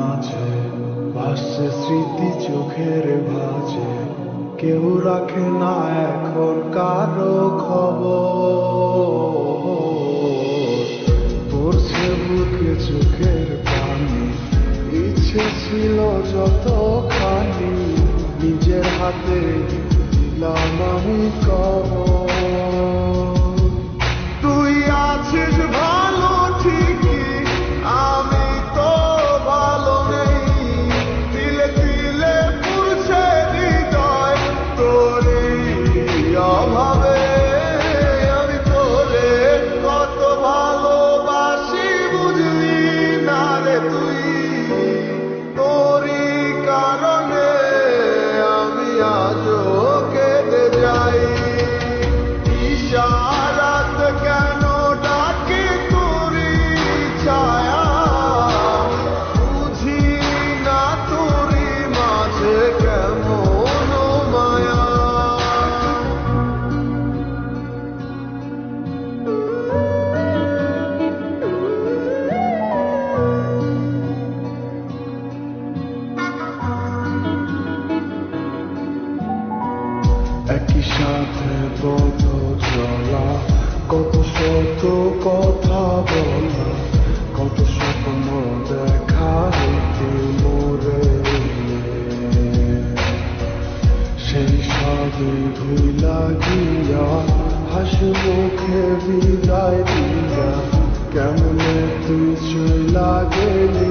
মাঝে ভাসছে স্মৃতি চোখের ভাজে। কেউ রাখে না এখন কারও খবর। পড়ছে বুকে চোখের পানি, ইচ্ছে ছিল যত খানি নিজের হাতে দিলাম আমি কবর। সাথে পথ চলা কত শত কথা বলা, কত স্বপ্ন দেখা হইতে সেই সবই ভুলা গিয়া, হাসি মুখে বিদায় দিয়া, কেমনে তুই চইলা গেলি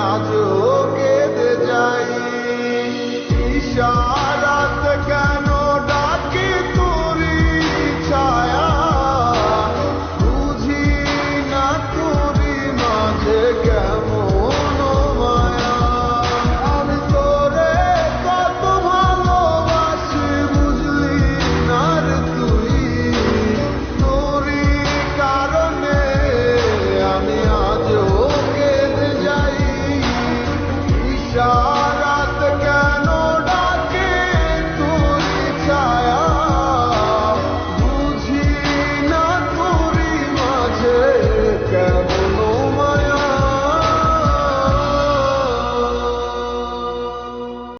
I'll do.